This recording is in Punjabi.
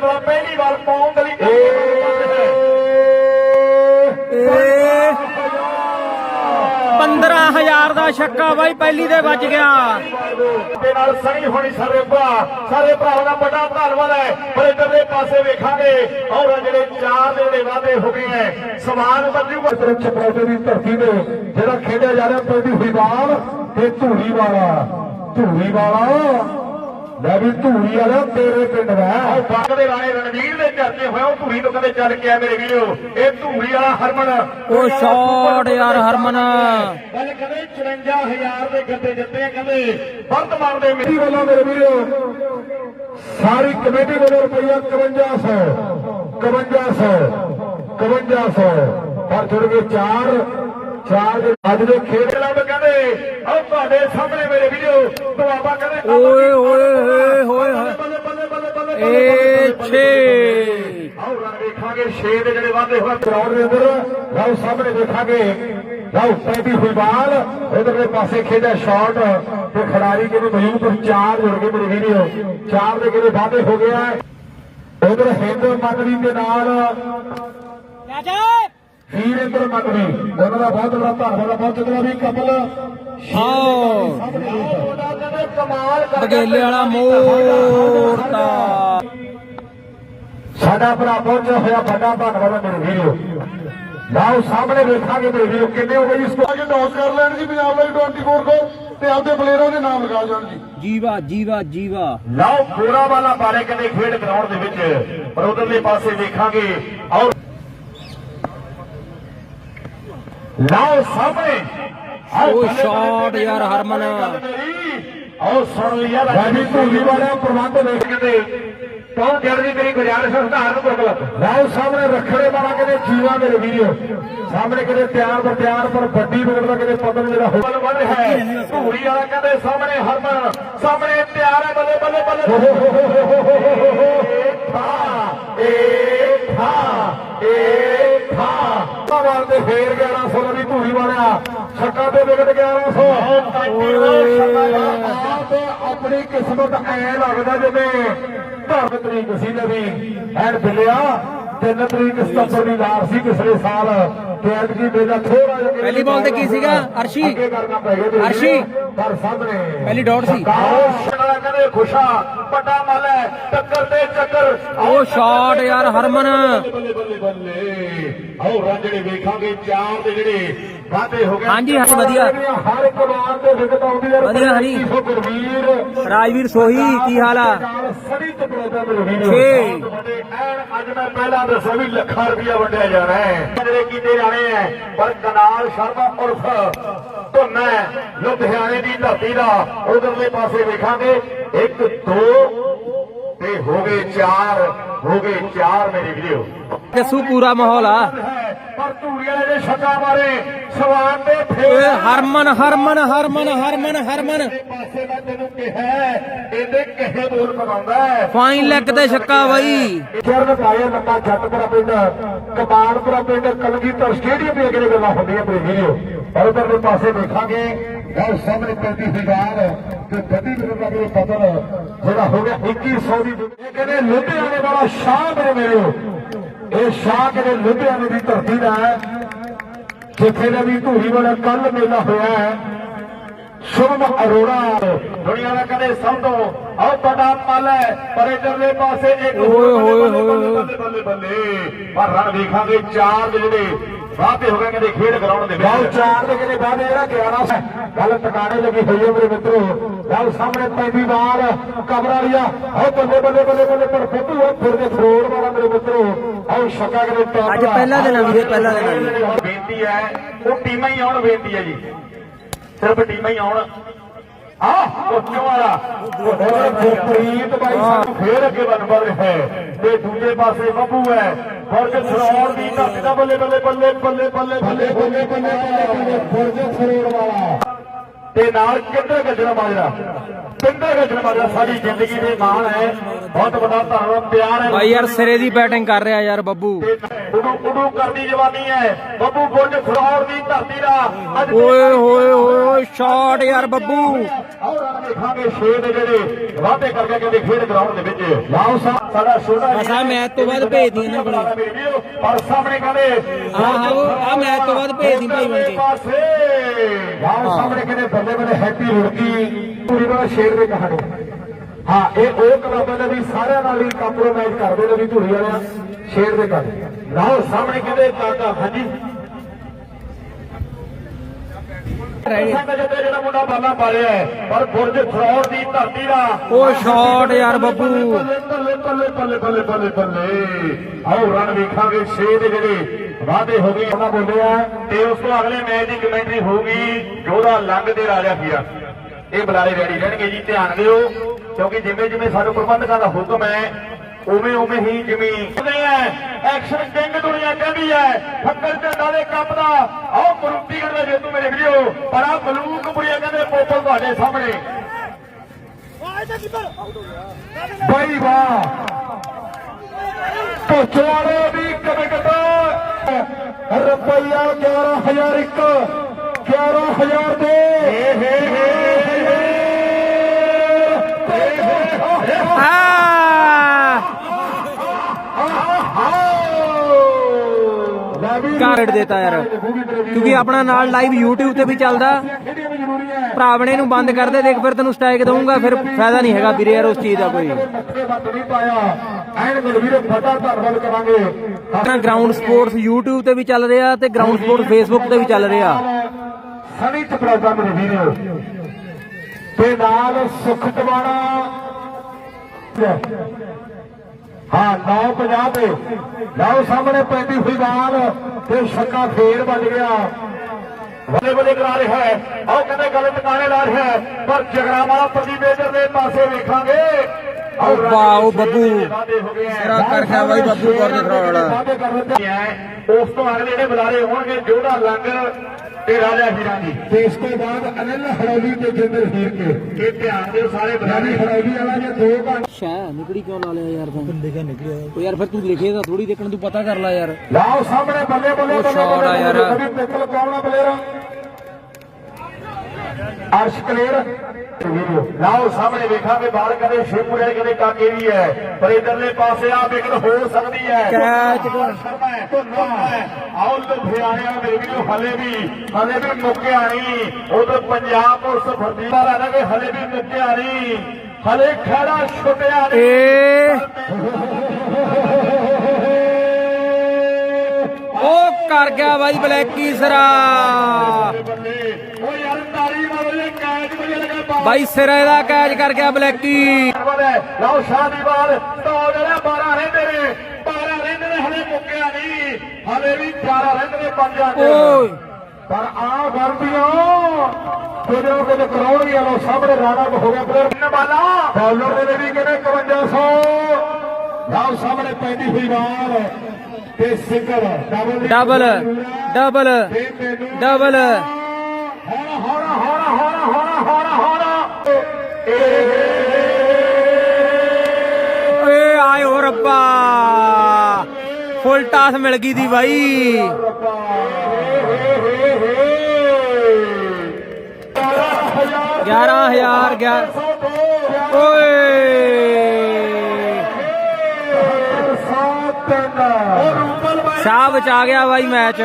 ਦਾ ਪਹਿਲੀ ਵਾਰ ਪਾਉਣ ਦੇ ਲਈ ਏ। 15000 ਦਾ ਛੱਕਾ ਬਾਈ ਪਹਿਲੀ ਦੇ ਵੱਜ ਗਿਆ। ਦੇ ਨਾਲ ਸਣੀ ਹੋਣੀ ਸਾਰੇ ਭਰਾ ਸਾਰੇ ਭਰਾਵਾਂ ਦਾ ਵੱਡਾ ਧੰਨਵਾਦ ਹੈ। ਪਰ ਇਧਰਲੇ ਪਾਸੇ ਵੇਖਾਂਗੇ ਔਰ ਜਿਹੜੇ ਚਾਰ ਦੇ ਜਿਹੜੇ ਵਾਅਦੇ ਹੋ ਗਏ ਹੈ ਸਮਾਨ ਬੱਜੂਗਾ ਤਰ੍ਹਾਂ ਚਪਰਾਟੇ ਦੀ ਧਰਤੀ ਤੇ ਜਿਹੜਾ ਖੇਡਿਆ ਜਾ ਰਿਹਾ ਪੈਦੀ ਹੋਈ ਬਾਲ ਤੇ ਧੂਰੀ ਵਾਲਾ ਧੂਰੀ ਵਾਲਾ ਲੈ ਵੀ ਧੂਰੀ ਵਾਲਾ ਤੇਰੇ ਪਿੰਡ ਦਾ ਆਹ ਬੰਗ ਦੇ ਰਾਣੇ ਰਣਵੀਰ ਦੇ ਚਰਚੇ ਹੋਏ ਉਹ ਧੂਰੀ ਤੋਂ ਕਦੇ ਚੱਲ ਕੇ ਆ ਮੇਰੇ ਵੀਰੋ ਇਹ ਧੂਰੀ ਵਾਲਾ ਹਰਮਨ ਉਹ ਸ਼ਾਟ ਯਾਰ ਹਰਮਨ ਗੱਲ ਕਦੇ 54000 ਦੇ ਗੱਦੇ ਜਿੱਤੇ ਆ ਕਦੇ ਵਰਤਮਾਨ ਦੇ ਕਮੇਟੀ ਵੱਲੋਂ ਮੇਰੇ ਵੀਰੋ ਸਾਰੀ ਕਮੇਟੀ ਵੱਲੋਂ ਰੁਪਈਆ 5100 5100 5100 ਪਰ ਜੁੜ ਗਏ ਚਾਰ ਚਾਰ ਦੇ ਅੱਜ ਦੇ ਖੇਡ ਕਲੱਬ ਕਹਿੰਦੇ ਆਹ ਤੁਹਾਡੇ ਸਾਹਮਣੇ ਮੇਰੇ ਵੀਰੋ ਦੁਆਬਾ ਕਹਿੰਦੇ ਓਏ ਓਏ ਹੋਏ ਹੋਏ ਹੋਏ ਬੱਲੇ ਬੱਲੇ ਬੱਲੇ ਬੱਲੇ ਏ 6 ਆਓ ਰਨ ਵੇਖਾਂਗੇ 6 ਦੇ ਜਿਹੜੇ ਵਾਧੇ ਹੋਏ ਗਰਾਊਂਡ ਦੇ ਅੰਦਰ। ਲਓ ਸਾਹਮਣੇ ਦੇਖਾਂਗੇ। ਲਓ ਪੈਦੀ ਹੋਈ ਬਾਲ ਉਧਰਲੇ ਪਾਸੇ ਖੇਡਿਆ ਸ਼ਾਟ ਤੇ ਖਿਡਾਰੀ ਕਿਹਨੇ ਮਯੂਬ ਚਾਰ ਜੁੜ ਗਏ ਮੇਰੇ ਵੀਡੀਓ ਚਾਰ ਦੇ ਕਿਹਦੇ ਵਾਧੇ ਹੋ ਗਿਆ ਉਧਰ ਹਿੰਦ ਮੰਗਵੀ ਦੇ ਨਾਲ ਵੀਰੇਂਦਰ ਮੰਗਵੀ ਉਹਨਾਂ ਦਾ ਬਹੁਤ ਬੜਾ ਧੰਨਵਾਦ ਬਹੁਤ ਚੰਗਾ ਵੀ ਕਮਲ ਬਗੇਲੇ ਵਾਲਾ ਸਾਡਾ ਭਰਾ ਪਹੁੰਚਿਆ ਹੋਇਆ। ਵੱਡਾ ਧੰਨਵਾਦ ਹੈ ਮੇਰੇ ਵੀਡੀਓ ਲਓ ਸਾਹਮਣੇ ਵੇਖਾਂਗੇ ਮੇਰੇ ਵੀਡੀਓ ਕਿੰਨੇ ਹੋ ਗਏ ਇਸ ਤੋਂ ਅੱਗੇ ਡੌਸ ਕਰ ਲੈਣ ਜੀ ਪੰਜਾਬ ਲਈ 24 ਕੋ ਤੇ ਆਪਦੇ ਪਲੇਅਰਾਂ ਦੇ ਨਾਮ ਲਗਾ ਜਾਣ ਜੀ। ਜੀਵਾ ਜੀਵਾ ਜੀਵਾ। ਲਓ ਗੋਰਾ ਵਾਲਾ ਬਾਰੇ ਕਹਿੰਦੇ ਖੇਡ ਗਰਾਊਂਡ ਦੇ ਵਿੱਚ ਪਰ ਉਧਰਲੇ ਪਾਸੇ ਵੇਖਾਂਗੇ। ਔਰ ਲਓ ਸਾਹਮਣੇ। ਉਹ ਸ਼ਾਟ ਯਾਰ ਹਰਮਨ। ਔਰ ਸੁਣ ਲਿਆ ਰਾਜੀ ਧੂਲੀ ਵਾਲਿਆਂ ਪ੍ਰਬੰਧ ਵੇਖ ਕਹਿੰਦੇ ਪਹੁੰਚ ਜੜ ਦੀ ਮੇਰੀ ਗੁਜ਼ਾਰਿਸ਼ ਹੈ ਸੁਧਾਰ ਨੂੰ ਬੁਰਕਲਾ ਲਓ ਸਾਹਮਣੇ ਰੱਖੜੇ ਵਾਲਾ ਕਹਿੰਦੇ ਜੀਵਾ ਮੇਰੇ ਵੀਡੀਓ ਸਾਹਮਣੇ ਕਹਿੰਦੇ ਤਿਆਰ ਪਰ ਤਿਆਰ ਪਰ ਵੱਡੀ ਵਿਕਟ ਦਾ ਕਹਿੰਦੇ ਪਤਨ ਜਿਹੜਾ ਹੋ ਬਲ ਵੱਧ ਹੈ। ਧੂੜੀ ਵਾਲਾ ਕਹਿੰਦੇ ਸਾਹਮਣੇ ਹਰਮਨ। ਸਾਹਮਣੇ ਤਿਆਰ ਹੈ ਬੱਲੇ ਬੱਲੇ ਬੱਲੇ ਛੱਕਾ ਤੇ ਵਿਕਟ 1100 ਆਪ ਆਪਣੀ ਕਿਸਮਤ ਐ ਲੱਗਦਾ ਜਿਵੇਂ ਧਰਮ ਤਰੀਕ ਸੀ ਨਵੀਂ ਐਨ ਬਿਲਿਆ ਤਿੰਨ ਤਰੀਕ ਸਤੰਬਰ ਦੀ ਲਾਰ ਸੀ ਪਿਛਲੇ ਸਾਲ ਅੱਜ ਕੀ ਮੇਲਾ ਥੋੜਾ ਜਿਹਾ ਪਹਿਲੀ ਬਾਲ ਤੇ ਕੀ ਸੀਗਾ? ਅਰਸ਼ੀ? ਅਰਸ਼ੀ? ਪਰ ਸਾਹਮਣੇ ਪਹਿਲੀ ਡਾਟ ਸੀ ਕਹਿੰਦੇ ਖੁਸ਼ਾ ਵੱਡਾ ਮੱਲ ਹੈ। ਟੱਕਰ ਤੇ ਚੱਕਰ। ਉਹ ਸ਼ਾਟ ਯਾਰ ਹਰਮਨ। ਬੱਲੇ ਬੱਲੇ ਬੱਲੇ ਆਓ ਰਨ ਜਿਹੜੇ ਵੇਖਾਂਗੇ ਚਾਰ ਦੇ ਜਿਹੜੇ ਵਾਧੇ ਹੋ ਗਏ। ਹਾਂਜੀ ਹਾਂਜੀ ਵਧੀਆ। ਹਰ ਇੱਕ ਵਾਰ ਤੇ ਵਿਕਟ ਆਉਂਦੀ ਹੈ। ਵਧੀਆ ਹਰੀ। ਗੁਰਵੀਰ। ਰਾਜਵੀਰ ਸੋਹੀ ਕੀ ਹਾਲ ਆ? ਸੜੀ ਵੀਡੀਓ 6 ਵੱਡੇ ਐਨ ਅੱਜ ਮੈਂ ਪਹਿਲਾਂ ਦੱਸਿਆ ਵੀ ਲੱਖਾਂ ਰੁਪਇਆ ਵੰਡਿਆ ਜਾਣਾ ਹੈ। ਜਿਹੜੇ ਕੀਤੇ ਜਾਣੇ ਹੈ ਪਰ ਕਨਾਲ ਸ਼ਰਮਾ ਉਰਫ ਧੁੰਨਾ ਲੁਧਿਆਣੇ ਦੀ ਧਰਤੀ ਦਾ ਉਧਰਲੇ ਪਾਸੇ ਵੇਖਾਂਗੇ। ਇੱਕ ਦੋ ਤੇ ਹੋ ਗਏ ਚਾਰ ਹੋ ਗਏ ਚਾਰ ਮੇਰੇ ਵੀਡੀਓ ਜੱਸੂ ਪੂਰਾ ਮਾਹੌਲ ਆ। ਪਰ ਧੂੜੀ ਵਾਲੇ ਦੇ ਛੱਕਾ ਮਾਰੇ ਸਵਾਨ ਦੇ ਫੇਰ ਹਰਮਨ ਹਰਮਨ ਹਰਮਨ ਹਰਮਨ ਹਰਮਨ। ਪਾਸੇ ਮੈਂ ਤੈਨੂੰ ਕਿਹਾ ਇਹਦੇ ਕਿਹੇ ਬੋਲ ਪਕਾਉਂਦਾ ਹੈ। ਫਾਈਨ ਲੈਗ ਤੇ ਛੱਕਾ ਬਾਈ। ਚਰਨ ਪਾਇਆ ਲੰਮਾ ਜੱਟਪੁਰਾ ਪਿੰਡ ਕਮਾਨਪੁਰਾ ਪਿੰਡ ਕਲਗੀਧਰ ਸਟੇਡੀਅਮ ਦੀਆਂ ਕਿਹੜੇ ਗੱਲਾਂ ਹੁੰਦੀਆਂ ਮੇਰੇ ਉਧਰਲੇ ਪਾਸੇ ਦੇਖਾਂਗੇ ਸਾਹਮਣੇ ਪੈਂਦੀ ਤੇ ਗੱਡੀ ਦੇ ਲੱਗੇ ਪਤਨ ਜਿਹੜਾ ਹੋ ਗਿਆ 2100 ਦੀ ਇਹ ਕਹਿੰਦੇ ਲੁਧਿਆਣੇ ਵਾਲਾ ਸ਼ਾਹ ਮੇਰੇ ਮੇਰੋ ਇਹ ਸ਼ਾਹ ਕਹਿੰਦੇ ਲੁਧਿਆਣੇ ਦੀ ਧਰਤੀ ਦਾ ਹੈ ਜਿੱਥੇ ਦਾ ਵੀ ਧੂਰੀ ਵਾਲਾ ਕੱਲ ਮੇਲਾ ਹੋਇਆ ਹੈ ਸ਼ੁਭਮ ਅਰੋੜਾ ਦੁਨੀਆ ਦਾ ਕਦੇ ਸਮਝੋ ਆਓ ਆਹ ਵੱਡਾ ਪਲ ਹੈ ਪਰ ਪਾਸੇ ਇੱਕ ਓਏ ਹੋਏ ਹੋਏ ਬੱਲੇ ਬੱਲੇ ਪਰ ਰਨ ਵੇਖਾਂਗੇ ਚਾਰ ਦੇ ਜਿਹੜੇ ਵਾਧੇ ਹੋ ਗਏ ਕਹਿੰਦੇ ਖੇਡ ਗਰਾਊਂਡ ਦੇ ਵਿੱਚ। ਚਾਰ ਦੇ ਕਿਤੇ ਬਾਅਦ ਜਿਹੜਾ 11 ਸੌ ਗੱਲ ਟਿਕਾਣੇ ਲੱਗੀ ਹੋਈ ਹੈ ਮੇਰੇ ਮਿੱਤਰੋ। ਗੱਲ ਸਾਹਮਣੇ ਪੈਂਦੀ ਬਾਲ ਕਬਰ ਵਾਲੀਆ ਆਹ ਬੱਲੇ ਬੱਲੇ ਬੱਲੇ ਬੱਲੇ ਪਰ ਫੁੱਟੂ ਉਹ ਫਿਰ ਦੇ ਫਰੋੜ ਵਾਲਾ ਮੇਰੇ ਮਿੱਤਰੋ। ਆਹ ਛੱਕਾ ਕਰੇ ਟਾਪ ਅੱਜ ਪਹਿਲਾ ਦਿਨ ਆ ਵੀਰੇ ਪਹਿਲਾ ਦਿਨ ਬੇਨਤੀ ਹੈ ਉਹ ਟੀਮਾਂ ਹੀ ਆਉਣ ਬੇਨਤੀ ਹੈ ਜੀ। ਸਿਰਫ ਟੀਮਾਂ ਹੀ ਆਉਣ। ਕੋਚੋਂ ਵਾਲਾ ਪ੍ਰੀਤ ਬਾਈ ਸਾਨੂੰ ਫੇਰ ਅੱਗੇ ਵੱਧ ਵੱਧ ਹੈ ਤੇ ਦੂਜੇ ਪਾਸੇ ਬੱਬੂ ਹੈ ਫ਼ਰਕ ਸਰੌਰ ਦੀ ਧਰਤੀ ਦਾ ਬੱਲੇ ਬੱਲੇ ਬੱਲੇ ਬੱਲੇ ਬੱਲੇ ਬੱਲੇ ਬੱਲੇ ਬੱਲੇ ਬੱਲੇ ਫੁਰਜ ਫਰੋੜ ਵਾਲਾ ਤੇ ਨਾਲ ਕਿੰਦਰ ਗੱਜਣਾ ਮਾਜਰਾ ਕਿੰਦਰ ਗੱਜਣਾ ਮਾਜਰਾ ਸਾਡੀ ਜ਼ਿੰਦਗੀ ਦੇ ਮਾਣ ਹੈ ਬਹੁਤ ਵੱਡਾ ਧੰਨਵਾਦ ਪਿਆਰ ਹੈ ਬਾਈ ਯਾਰ ਸਿਰੇ ਦੀ ਬੈਟਿੰਗ ਕਰ ਰਿਹਾ ਯਾਰ ਬੱਬੂ ਉਡੂ ਉਡੂ ਕਰਦੀ ਜਵਾਨੀ ਹੈ ਬੱਬੂ ਬੁੱਝ ਫਰੌਰ ਦੀ ਧਰਤੀ ਦਾ ਓਏ ਹੋਏ ਹੋਏ ਸ਼ਾਟ ਯਾਰ ਬੱਬੂ ਦੇਖਾਂਗੇ ਛੇ ਦੇ ਜਿਹੜੇ ਵਾਅਦੇ ਕਰਕੇ ਕਹਿੰਦੇ ਖੇਡ ਗਰਾਊਂਡ ਦੇ ਵਿੱਚ ਲਾਓ ਸਾਹਿਬ ਸਾਡਾ ਛੋਟਾ ਬਸ ਆਹ ਮੈਚ ਤੋਂ ਬਾਅਦ ਭੇਜ ਦੀ ਇਹਨਾਂ ਕੋਲ। ਮੇਰੇ ਵੀਰੋ, ਪਰ ਸਾਹਮਣੇ ਕਹਿੰਦੇ ਆਹ ਆਹੋ, ਆਹ ਮੈਚ ਤੋਂ ਬਾਅਦ ਭੇਜ ਦੀ ਭਾਈ ਬਣ ਕੇ। ਪਾਸੇ। ਲਾਓ ਸਾਹਮਣੇ ਕਹਿੰਦੇ ਬੱਲੇ ਬੱਲੇ ਹੈਪੀ ਰੁੜਕੀ। ਪੂਰੀ ਵਾਲਾ ਸ਼ੇਰ ਦੇ ਕਹਾਣੀ। ਹਾਂ ਇਹ ਉਹ ਕਲੱਬ ਨੇ ਵੀ ਸਾਰਿਆਂ ਨਾਲ ਹੀ ਕੰਪਰੋਮਾਈਜ਼ ਕਰਦੇ ਨੇ ਵੀ ਧੂਰੀ ਵਾਲਿਆਂ ਸ਼ੇਰ ਦੇ ਲਾਓ ਸਾਹਮਣੇ ਕਹਿੰਦੇ ਕਾਕਾ ਹਾਂਜੀ। ਰਹਿ ਸੰਗ ਜਿੱਤੇ ਜਿਹੜਾ ਮੁੰਡਾ ਬਾਲਾ ਪਾਲਿਆ ਹੈ, ਪਰ ਬੁਰਜ ਫਰੌੜ ਦੀ ਧਰਤੀ ਦਾ ਉਹ ਸ਼ਾਟ ਯਾਰ ਬੱਬੂ। ਬੱਲੇ ਬੱਲੇ ਬੱਲੇ ਬੱਲੇ ਬੱਲੇ ਬੱਲੇ ਬੱਲੇ ਆਓ ਰਨ ਵੇਖਾਂਗੇ 6 ਦੇ ਜਿਹੜੇ ਵਾਅਦੇ ਹੋ ਗਏ ਉਹਨਾਂ ਬੋਲੇ ਆ। ਤੇ ਉਸ ਤੋਂ ਅਗਲੇ ਮੈਚ ਦੀ ਕਮੈਂਟਰੀ ਹੋਊਗੀ ਜੋਧਾ ਲੰਗ ਤੇ ਰਾਜਾ ਕੀਆ ਇਹ ਬੁਲਾਰੇ ਰੈਡੀ ਰਹਿਣਗੇ ਜੀ ਧਿਆਨ ਦਿਓ ਕਿਉਂਕਿ ਜਿਵੇਂ ਜਿਵੇਂ ਸਾਨੂੰ ਪ੍ਰਬੰਧਕਾਂ ਦਾ ਹੁਕਮ ਹੈ ਉਵੇਂ ਉਵੇਂ ਹੀ ਜਿਵੇਂ ਐਕਸ਼ਨ ਕਿੰਗ ਦੁਨੀਆ ਹੈ ਫੱਕਰ ਤੇ ਦੇ ਕੱਪ ਦਾ ਆਓ ਮਰੂਤੀਗੜ ਦਾ ਜੇਤੂ ਮੇਰੇ ਵੀਡੀਓ ਪਰ ਆ ਬਲੂਕ ਬੁੜੀਆ ਕਹਿੰਦੇ ਪੋਪਲ ਤੁਹਾਡੇ ਸਾਹਮਣੇ ਬਾਈ ਵਾਹ ਪੁੱਛ ਵਾਲੇ ਵੀ ਕਦੇ ਕਦੇ ਰੁਪਈਆ 11001 11000 ਦੇ ਏ ਹੇ ਹੇ ਕਾਰਡ ਦੇਤਾ ਯਾਰ। ਕਿਉਂਕਿ ਆਪਣਾ ਨਾਲ ਲਾਈਵ YouTube ਤੇ ਵੀ ਚੱਲਦਾ। ਭਰਾਵਣੇ ਨੂੰ ਬੰਦ ਕਰ ਦੇਖ ਫਿਰ ਤੈਨੂੰ ਸਟ੍ਰਾਈਕ ਦਊਂਗਾ, ਫਿਰ ਫਾਇਦਾ ਨਹੀਂ ਹੈਗਾ ਵੀਰੇ ਯਾਰ ਉਸ ਚੀਜ਼ ਦਾ ਕੋਈ। ਮੱਥੇ ਗਰਾਊਂਡ ਸਪੋਰਟਸ YouTube ਤੇ ਵੀ ਚੱਲ ਰਿਹਾ ਤੇ ਗਰਾਊਂਡ ਸਪੋਰਟਸ Facebook ਤੇ ਵੀ ਚੱਲ ਰਿਹਾ। ਸਨੀ ਚਪਰਾਜ਼ਾ ਮੇਰੇ ਤੇ ਨਾਲ ਸੁਖ ਹਾਂ 950 ਤੇ। ਲਓ ਸਾਹਮਣੇ ਪੈਂਦੀ ਹੋਈ ਬਾਲ ਤੇ ਛੱਕਾ ਫੇਰ ਵੱਜ ਗਿਆ। ਬੱਲੇ ਬੱਲੇ ਕਰਾ ਰਿਹਾ ਹੈ। ਆਓ ਕਹਿੰਦੇ ਗੱਲ ਟਿਕਾਣੇ ਲਾ ਰਿਹਾ ਹੈ। ਪਰ ਜਗਰਾਵਾਲਾ ਪ੍ਰਦੀਪੇਦਰ ਦੇ ਪਾਸੇ ਵੇਖਾਂਗੇ। ਉਹ ਉਹ ਬੱਬੂ। ਸਿਰਾ ਕਰ ਗਿਆ ਬਾਈ ਬੱਬੂ ਕੌਰ ਦੇ ਹੈ। ਉਸ ਤੋਂ ਅਗਲੇ ਜਿਹੜੇ ਬੁਲਾਰੇ ਹੋਣਗੇ ਜੋੜਾ ਲੰਗ ਤੇ ਰਾਜਾ ਹੀਰਾ ਜੀ ਤੇ ਇਸ ਤੋਂ ਬਾਅਦ ਅਨਿਲ ਹੜੌਲੀ ਤੇ ਜਿੰਦਰ ਹੀਰ ਕੇ ਇਹ ਧਿਆਨ ਦਿਓ ਸਾਰੇ ਬੁਲਾਰੇ ਹੜੌਲੀ ਵਾਲਾ ਜੇ ਦੋ ਘੰਟੇ ਸ਼ਾ ਨਿਕੜੀ ਕਿਉਂ ਲਾ ਲਿਆ ਯਾਰ ਤੂੰ ਲਿਖਿਆ ਨਿਕਲਿਆ ਉਹ ਯਾਰ ਫਿਰ ਤੂੰ ਲਿਖੇਗਾ ਥੋੜੀ ਦੇਖਣ ਤੂੰ ਪਤਾ ਕਰ ਲੈ ਯਾਰ ਲਾਓ ਸਾਹਮਣੇ ਬੱਲੇ ਬੱਲੇ ਬੱਲੇ ਆ ਯਾਰ। ਪਿੱਤਲ ਕੌਣ ਆ ਪਲੇਅਰ ਅਰਸ਼ ਕਲੇਰ। ਲਾਓ ਸਾਹਮਣੇ ਵੇਖਾਂਗੇ ਬਾਹਰ ਕਦੇ ਸ਼ਿਵਪੁਰੇ ਕਦੇ ਕਾਕੇ ਵੀ ਹੈ ਪਰ ਇਧਰਲੇ ਪਾਸੇ ਆ ਵਿਕਟ ਹੋ ਸਕਦੀ ਹੈ। ਕੈਚ। ਸ਼ਰਮਾ ਹੈ, ਧੁੰਨਾ ਹੈ। ਆਓ ਲੁਧਿਆਣਾ ਮੇਰੇ ਵੀਰੋ ਹਲੇ ਵੀ ਹਲੇ ਵੀ ਮੁੱਕਿਆ ਨਹੀਂ। ਉਧਰ ਪੰਜਾਬ ਪੁਲਿਸ ਫਰਦੀਦਾ ਰਹਿਣਾ ਕਿ ਹਲੇ ਵੀ ਮੁੱਕਿਆ ਨਹੀਂ। ਹਲੇ ਖੜਾ ਛੁੱਟਿਆ ਨਹੀਂ। ਏ। ਉਹ ਕਰ ਗਿਆ ਬਾਈ ਬਲੈਕੀ ਸਰਾ ਬੱਲੇ ਉਹ ਯਾਰ ਤਾਰੀ ਮਾਰੋ ਇਹ ਕੈਚ ਵਧੀਆ ਲੱਗਾ ਬਾਹਰ। ਬਾਈ ਸਿਰਾ ਇਹਦਾ ਕੈਚ ਕਰ ਗਿਆ ਬਲੈਕੀ। ਲਓ ਸ਼ਾਹ ਦੀ ਬਾਲ ਤੋਂ ਜਿਹੜਾ 12 ਰਹਿੰਦੇ ਨੇ 12 ਰਹਿੰਦੇ ਨੇ ਹਲੇ ਮੁੱਕਿਆ ਨਹੀਂ। ਹਲੇ ਵੀ 11 ਰਹਿੰਦੇ ਨੇ ਪੰਜਾਂ ਓਏ। ਪਰ ਆ। ਗਲਤੀਆਂ ਜਦੋਂ ਕਦੇ ਕਰਾਉਣਗੇ ਲੋ ਸਾਹਮਣੇ ਰਾਣਾ ਹੋ ਗਿਆ ਪਲੇਅਰ ਬਾਲਾਂ। ਬੌਲਰ ਦੇ ਨੇ ਵੀ ਕਹਿੰਦੇ 5100 ਲਾਓ ਸਾਹਮਣੇ ਪੈਂਦੀ ਹੋਈ ਬਾਲ ਤੇ single double double double double ਹੋਣਾ ਹੋਣਾ ਹੋਣਾ ਹੋਣਾ ਹੋਣਾ ਹੋਣਾ ਹੋਣਾ ਆਏ ਹੋ ਰੱਬਾ। ਫੁੱਲ ਟਾਸ ਮਿਲ ਗਈ ਦੀ ਬਾਈ। ਰੱਬਾ ਏ ਹੇ ਹੇ ਹੇ 11000 ਗਿਆ ਓਏ ਸ਼ਾਹ ਬਚਾ ਗਿਆ ਬਾਈ ਮੈਚ।